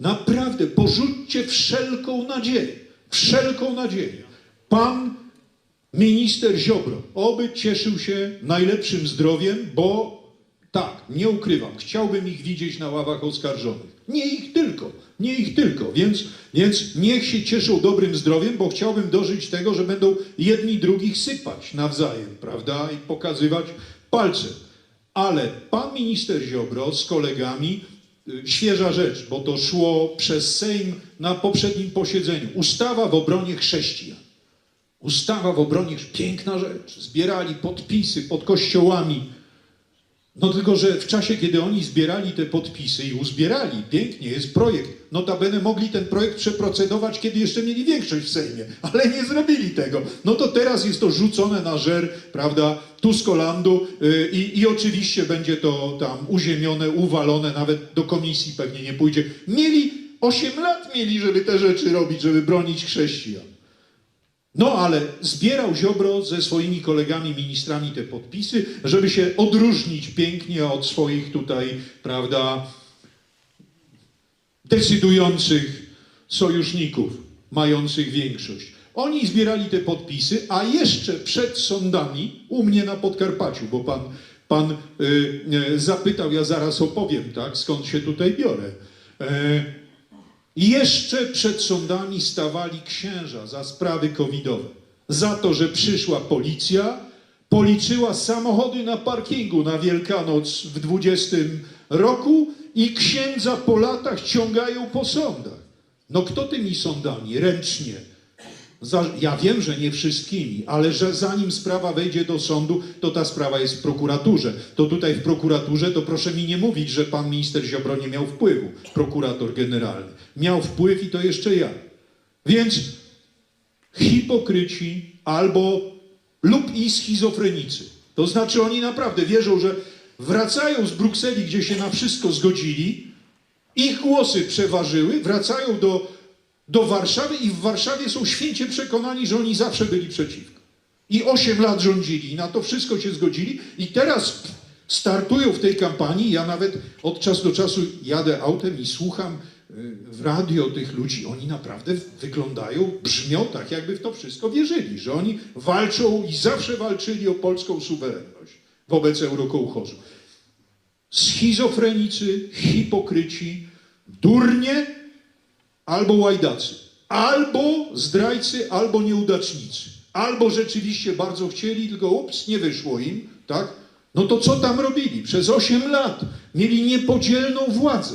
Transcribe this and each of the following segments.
naprawdę porzućcie wszelką nadzieję, wszelką nadzieję. Pan minister Ziobro, oby cieszył się najlepszym zdrowiem, bo tak, nie ukrywam, chciałbym ich widzieć na ławach oskarżonych. Nie ich tylko, nie ich tylko, więc, więc niech się cieszą dobrym zdrowiem, bo chciałbym dożyć tego, że będą jedni drugich sypać nawzajem, prawda, i pokazywać palcem. Ale pan minister Ziobro z kolegami, świeża rzecz, bo to szło przez Sejm na poprzednim posiedzeniu, ustawa w obronie chrześcijan. Ustawa w obronie, piękna rzecz. Zbierali podpisy pod kościołami. No tylko, że w czasie, kiedy oni zbierali te podpisy i uzbierali, pięknie, jest projekt. Notabene mogli ten projekt przeprocedować, kiedy jeszcze mieli większość w Sejmie, ale nie zrobili tego. No to teraz jest to rzucone na żer, prawda, Tuskolandu yy, i, i oczywiście będzie to tam uziemione, uwalone, nawet do komisji pewnie nie pójdzie. Mieli, 8 lat mieli, żeby te rzeczy robić, żeby bronić chrześcijan. No ale zbierał Ziobro ze swoimi kolegami ministrami te podpisy, żeby się odróżnić pięknie od swoich tutaj, prawda, decydujących sojuszników, mających większość. Oni zbierali te podpisy, a jeszcze przed sądami u mnie na Podkarpaciu, bo pan, pan y, y, zapytał, ja zaraz opowiem, tak, skąd się tutaj biorę. E, jeszcze przed sądami stawali księża za sprawy covidowe. Za to, że przyszła policja, policzyła samochody na parkingu na Wielkanoc w 20 roku i księdza po latach ciągają po sądach. No kto tymi sądami? Ręcznie. Ja wiem, że nie wszystkimi, ale że zanim sprawa wejdzie do sądu, to ta sprawa jest w prokuraturze. To tutaj w prokuraturze, to proszę mi nie mówić, że pan minister Ziobro nie miał wpływu, prokurator generalny. Miał wpływ i to jeszcze ja. Więc hipokryci albo lub i schizofrenicy. To znaczy oni naprawdę wierzą, że wracają z Brukseli, gdzie się na wszystko zgodzili, ich głosy przeważyły, wracają do, do Warszawy i w Warszawie są święcie przekonani, że oni zawsze byli przeciwko. I 8 lat rządzili i na to wszystko się zgodzili i teraz startują w tej kampanii. Ja nawet od czasu do czasu jadę autem i słucham y, w radio tych ludzi. Oni naprawdę wyglądają, brzmią tak, jakby w to wszystko wierzyli, że oni walczą i zawsze walczyli o polską suwerenność wobec eurokołchozu schizofrenicy, hipokryci, durnie albo łajdacy, albo zdrajcy, albo nieudacznicy, albo rzeczywiście bardzo chcieli, tylko ups, nie wyszło im, tak? No to co tam robili? Przez 8 lat mieli niepodzielną władzę.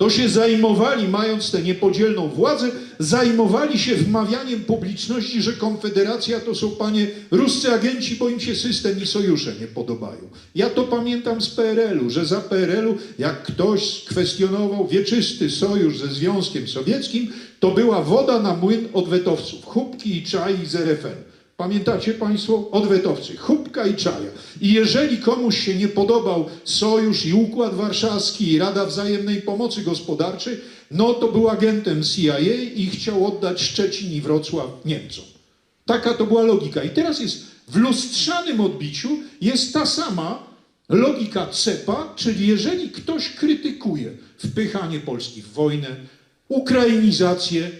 To się zajmowali, mając tę niepodzielną władzę, zajmowali się wmawianiem publiczności, że Konfederacja to są panie ruscy agenci, bo im się system i sojusze nie podobają. Ja to pamiętam z PRL-u, że za PRL-u, jak ktoś kwestionował wieczysty sojusz ze Związkiem Sowieckim, to była woda na młyn odwetowców, Chubki i Czaj z RFN. Pamiętacie Państwo? Odwetowcy, Chubka i Czaja. I jeżeli komuś się nie podobał Sojusz i Układ Warszawski i Rada Wzajemnej Pomocy Gospodarczej, no to był agentem CIA i chciał oddać Szczecin i Wrocław Niemcom. Taka to była logika. I teraz jest w lustrzanym odbiciu jest ta sama logika CEPA, czyli jeżeli ktoś krytykuje wpychanie Polski w wojnę, ukrainizację,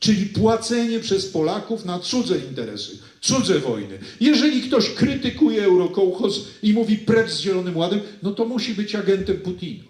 czyli płacenie przez Polaków na cudze interesy, cudze wojny. Jeżeli ktoś krytykuje Eurokołchoz i mówi precz z Zielonym Ładem, no to musi być agentem Putina.